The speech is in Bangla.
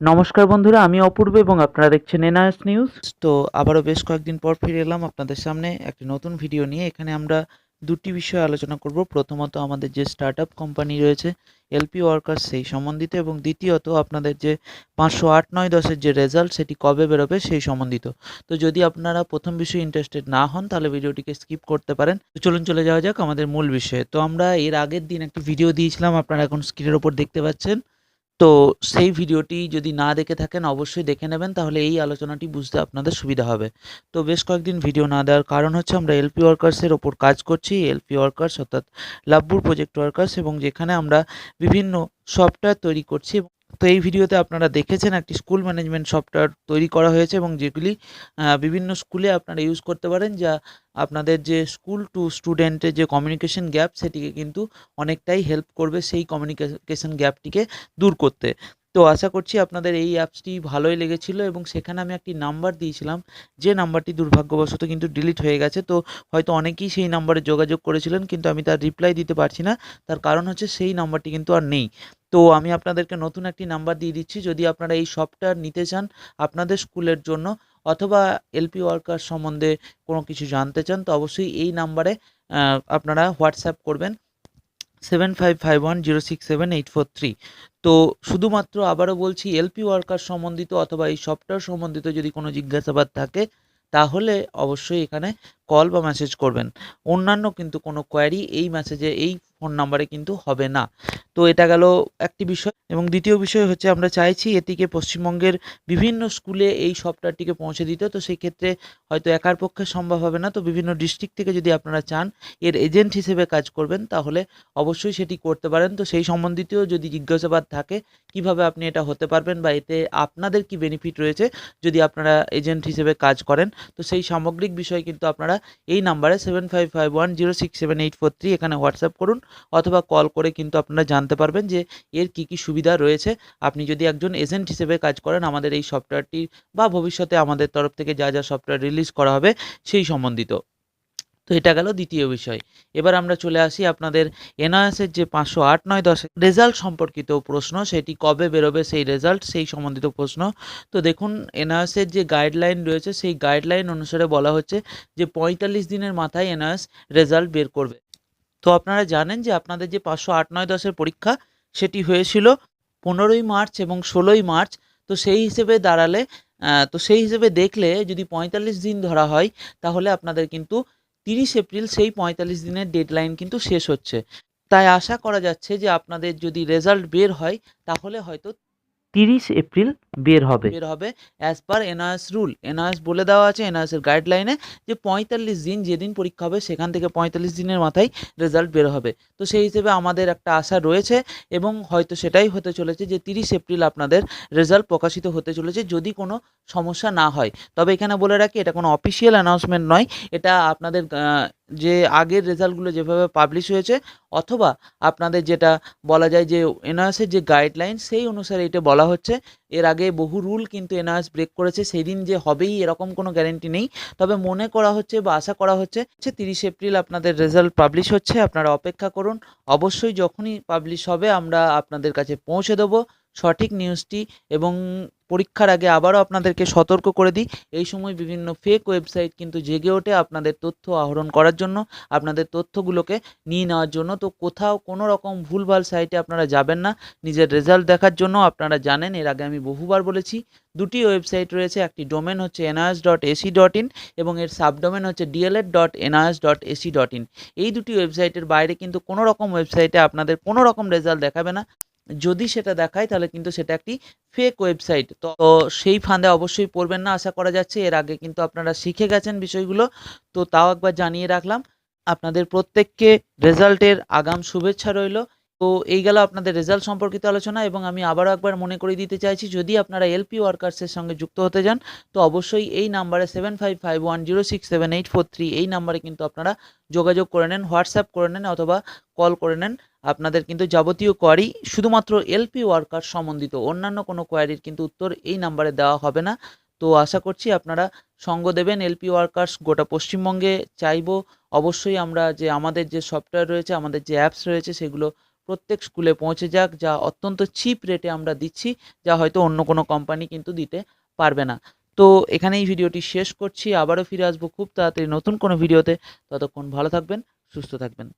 নমস্কার বন্ধুরা, আমি অপূর্ব এবং আপনারা দেখছেন এনআইএস নিউজ। তো আবারও বেশ কয়েকদিন পর ফিরে এলাম আপনাদের সামনে একটি নতুন ভিডিও নিয়ে। এখানে আমরা দুটি বিষয়ে আলোচনা করব। প্রথমত আমাদের যে স্টার্ট আপ কোম্পানি রয়েছে এলপি ওয়ার্কার্স সেই সম্বন্ধিত এবং দ্বিতীয়ত আপনাদের যে পাঁচশো আট নয় দশের যে রেজাল্ট সেটি কবে বেরোবে সেই সম্বন্ধিত। তো যদি আপনারা প্রথম বিষয়ে ইন্টারেস্টেড না হন, তাহলে ভিডিওটিকে স্কিপ করতে পারেন। তো চলুন চলে যাওয়া যাক আমাদের মূল বিষয়ে। তো আমরা এর আগের দিন একটি ভিডিও দিয়েছিলাম, আপনারা এখন স্ক্রিনের ওপর দেখতে পাচ্ছেন। তো সেই ভিডিওটি যদি না দেখে থাকেন, অবশ্যই দেখে নেবেন। তাহলে এই আলোচনাটি বুঝতে আপনাদের সুবিধা হবে। তো বেশ কয়েকদিন ভিডিও না দেওয়ার কারণ হচ্ছে, আমরা এলপি ওয়ার্কার্সের ওপর কাজ করছি। এলপি ওয়ার্কার্স অর্থাৎ লাভপুর প্রজেক্ট ওয়ার্কার্স এবং যেখানে আমরা বিভিন্ন সফটওয়্যার তৈরি করছি তো এই ভিডিওতে আপনারা দেখেছেন একটি স্কুল ম্যানেজমেন্ট সফটওয়্যার তৈরি করা হয়েছে এবং যেগুলি বিভিন্ন স্কুলে আপনারা ইউজ করতে পারেন যা আপনাদের যে স্কুল টু স্টুডেন্টের যে কমিউনিকেশন গ্যাপ সেটিকে কিন্তু অনেকটাই হেল্প করবে সেই কমিউনিকেশন গ্যাপটিকে দূর করতে। তো আশা করছি আপনাদের এই অ্যাপসটি ভালোই লেগেছিল এবং সেখানে আমি একটি নাম্বার দিয়েছিলাম, যে নাম্বারটি দুর্ভাগ্যবশত কিন্তু ডিলিট হয়ে গেছে। তো হয়তো অনেকেই সেই নাম্বারে যোগাযোগ করেছিলেন কিন্তু আমি তার রিপ্লাই দিতে পারছি না। তার কারণ হচ্ছে সেই নাম্বারটি কিন্তু আর নেই। তো আমি আপনাদেরকে নতুন একটি নাম্বার দিয়ে দিচ্ছি। যদি আপনারা এই সফটওয়্যার নিতে চান আপনাদের স্কুলের জন্য অথবা এলপি ওয়ার্কার সম্বন্ধে কোনো কিছু জানতে চান, তো অবশ্যই এই নাম্বারে আপনারা হোয়াটসঅ্যাপ করবেন। Seven five five one zero six seven eight four three তো শুধুমাত্র আবারও বলছি এলপি ওয়ার্কার সম্বন্ধিত অথবা এই সফটওয়্যার সম্বন্ধিত যদি কোনো জিজ্ঞাসাবাদ থাকে, তাহলে অবশ্যই এখানে কল বা মেসেজ করবেন। অন্যান্য কিন্তু কোনো কোয়ারি এই মেসেজে এই ফোন নাম্বারে কিন্তু হবে না। তো এটা গেল একটি বিষয়। এবং দ্বিতীয় বিষয় হচ্ছে আমরা চাইছি এটিকে পশ্চিমবঙ্গের বিভিন্ন স্কুলে এই সফটওয়্যারটিকে পৌঁছে দিতে। তো সেই ক্ষেত্রে হয়তো একার পক্ষে সম্ভব হবে না। তো বিভিন্ন ডিস্ট্রিক্ট থেকে যদি আপনারা চান, এর এজেন্ট হিসেবে কাজ করবেন, তাহলে অবশ্যই সেটি করতে পারেন। তো সেই সম্বন্ধিত যদি জিজ্ঞাসাবাদ থাকে, কীভাবে আপনি এটা হতে পারবেন বা এতে আপনাদের কি বেনিফিট রয়েছে, যদি আপনারা এজেন্ট হিসেবে কাজ করেন, তো সেই সামগ্রিক বিষয় কিন্তু আপনারা এই নাম্বারে seven five five one zero six seven eight four three এখানে হোয়াটসঅ্যাপ করুন অথবা কল করে কিন্তু আপনারা জানতে পারবেন যে এর কি কি সুবিধা রয়েছে। আপনি যদি একজন এজেন্ট হিসেবে কাজ করেন, আমাদের এই সফটওয়্যারটি বা ভবিষ্যতে আমাদের তরফ থেকে যা যা সফটওয়্যার রিলিজ করা হবে সেই সম্বন্ধিত। তো এটা গেল দ্বিতীয় বিষয়। এবার আমরা চলে আসি আপনাদের এনআইএসের যে পাঁচশো আট নয় দশ রেজাল্ট সম্পর্কিত প্রশ্ন, সেটি কবে বেরোবে সেই রেজাল্ট, সেই সম্বন্ধিত প্রশ্ন। তো দেখুন, এনআইএসের যে গাইডলাইন রয়েছে, সেই গাইডলাইন অনুসারে বলা হচ্ছে যে পঁয়তাল্লিশ দিনের মাথায় এনআইএস রেজাল্ট বের করবে। তো আপনারা জানেন যে আপনাদের যে পাঁচশো আট নয় দশের পরীক্ষা, সেটি হয়েছিল পনেরোই মার্চ এবং ষোলোই মার্চ। তো সেই হিসেবে দাঁড়ালে তো সেই হিসেবে দেখলে যদি পঁয়তাল্লিশ দিন ধরা হয়, তাহলে আপনাদের কিন্তু তিরিশ এপ্রিল সেই পঁয়তাল্লিশ দিনের ডেডলাইন কিন্তু শেষ হচ্ছে। তাই আশা করা যাচ্ছে যে আপনাদের যদি রেজাল্ট বের হয়, তাহলে হয়তো তিরিশ এপ্রিল বের হবে। বের হবে as per NRS rule NRS বলে দেওয়া আছে এনআরএস এর গাইডলাইনে যে পঁয়তাল্লিশ দিন যেদিন পরীক্ষা হবে, সেখান থেকে পঁয়তাল্লিশ দিনের মাথায় রেজাল্ট বের হবে। তো সেই হিসেবে আমাদের একটা আশা রয়েছে এবং হয়তো সেটাই হতে চলেছে যে তিরিশ এপ্রিল আপনাদের রেজাল্ট প্রকাশিত হতে চলেছে যদি কোনো সমস্যা না হয়। তবে এখানে বলে রাখি, এটা কোনো অফিসিয়াল অ্যানাউন্সমেন্ট নয়। এটা আপনাদের যে আগের রেজাল্টগুলো যেভাবে পাবলিশ হয়েছে, অথবা আপনাদের যেটা বলা যায় যে এনআরএসের যে গাইডলাইন সেই অনুসারে এটা বলা হচ্ছে। এর আগে বহু রুল কিন্তু এনআরএস ব্রেক করেছে সেই দিন যে হবেই এরকম কোনো গ্যারেন্টি নেই। তবে মনে করা হচ্ছে বা আশা করা হচ্ছে যে তিরিশ এপ্রিল আপনাদের রেজাল্ট পাবলিশ হচ্ছে। আপনারা অপেক্ষা করুন। অবশ্যই যখনই পাবলিশ হবে আমরা আপনাদের কাছে পৌঁছে দেবো। সঠিক নিউজটি এবং পরীক্ষার আগে আবারও আপনাদেরকে সতর্ক করে দিই। এই সময় বিভিন্ন ফেক ওয়েবসাইট কিন্তু জেগে ওঠে আপনাদের তথ্য আহরণ করার জন্য, আপনাদের তথ্যগুলোকে নিয়ে নেওয়ার জন্য। তো কোথাও কোনো রকম ভুলভাল সাইটে আপনারা যাবেন না। নিজের রেজাল্ট দেখার জন্য আপনারা জানেন, এর আগে আমি বহুবার বলেছি, দুটি ওয়েবসাইট রয়েছে, একটি ডোমেন হচ্ছে NIS dot AC dot in এবং এর সাবডোমেন হচ্ছে DElEd dot NIS dot AC dot in এই দুটি ওয়েবসাইটের বাইরে কিন্তু কোনো রকম ওয়েবসাইটে আপনাদের কোনো রকম রেজাল্ট দেখাবে না। যদি সেটা দেখায়, তাহলে কিন্তু সেটা একটি ফেক ওয়েবসাইট তো সেই ফাঁদে অবশ্যই পড়বেন না, আশা করা যাচ্ছে এর আগে কিন্তু আপনারা শিখে গেছেন বিষয়গুলো। তো তাও একবার জানিয়ে রাখলাম, আপনাদের প্রত্যেককে রেজাল্টের আগাম শুভেচ্ছা রইল। তো এই গেল আপনাদের রেজাল্ট সম্পর্কিত আলোচনা এবং আমি আবারও একবার মনে করিয়ে দিতে চাইছি, যদি আপনারা এলপি ওয়ার্কার্সের সঙ্গে যুক্ত হতে যান তো অবশ্যই এই নাম্বারে seven five five one zero six seven eight four three এই নাম্বারে কিন্তু আপনারা যোগাযোগ করে নেন হোয়াটসঅ্যাপ করে নেন অথবা কল করে নেন। আপনাদের কিন্তু যাবতীয় কোয়ারি শুধুমাত্র এলপি ওয়ার্কার সম্বন্ধিত, অন্যান্য কোনো কোয়ারির কিন্তু উত্তর এই নাম্বারে দেওয়া হবে না। তো আশা করছি আপনারা সঙ্গ দেবেন এলপি ওয়ার্কার্স গোটা পশ্চিমবঙ্গে চাইব। অবশ্যই আমরা যে আমাদের যে সফটওয়্যার রয়েছে, আমাদের যে অ্যাপস রয়েছে, সেগুলো প্রত্যেক স্কুলে পৌঁছে যাক, যা অত্যন্ত চিপ রেটে আমরা দিচ্ছি, যা হয়তো অন্য কোনো কোম্পানি কিন্তু দিতে পারবে না। তো এখানেই ভিডিওটি শেষ করছি, আবারও ফিরে আসব খুব তাড়াতাড়ি নতুন কোনো ভিডিওতে। ততক্ষণ ভালো থাকবেন, সুস্থ থাকবেন।